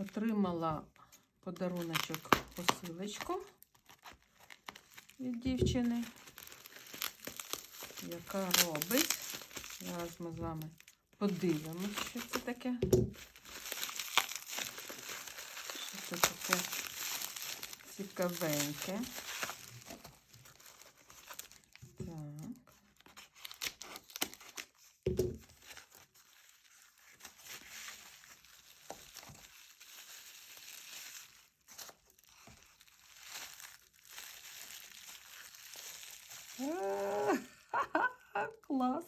Отримала подаруночок посилочку від дівчини, яка робить. Зараз ми з вами подивимося, що це таке. Що це таке цікавеньке. Так. А, Клас.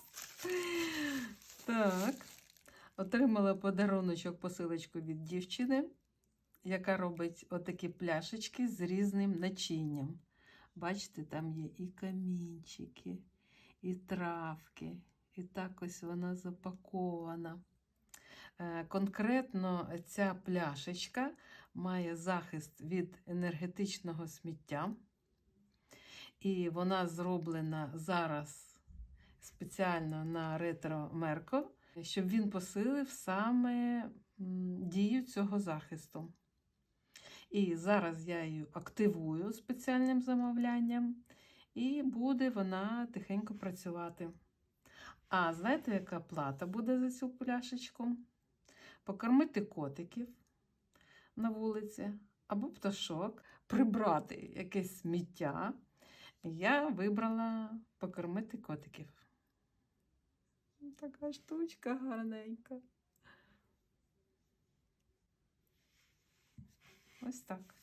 Так. Отримала подаруночок посилочку від дівчини, яка робить отакі пляшечки з різним начинням. Бачите, там є і камінчики, і травки, і так ось вона запакована. Е, Конкретно ця пляшечка має захист від енергетичного сміття. І вона зроблена зараз спеціально на ретро Мерко, щоб він посилив саме дію цього захисту. І зараз я її активую спеціальним замовлянням, і буде вона тихенько працювати. А знаєте, яка плата буде за цю пляшечку? Покормити котиків на вулиці або пташок, прибрати якесь сміття. Я вибрала покормити котиків. Така штучка гарненька. Ось так.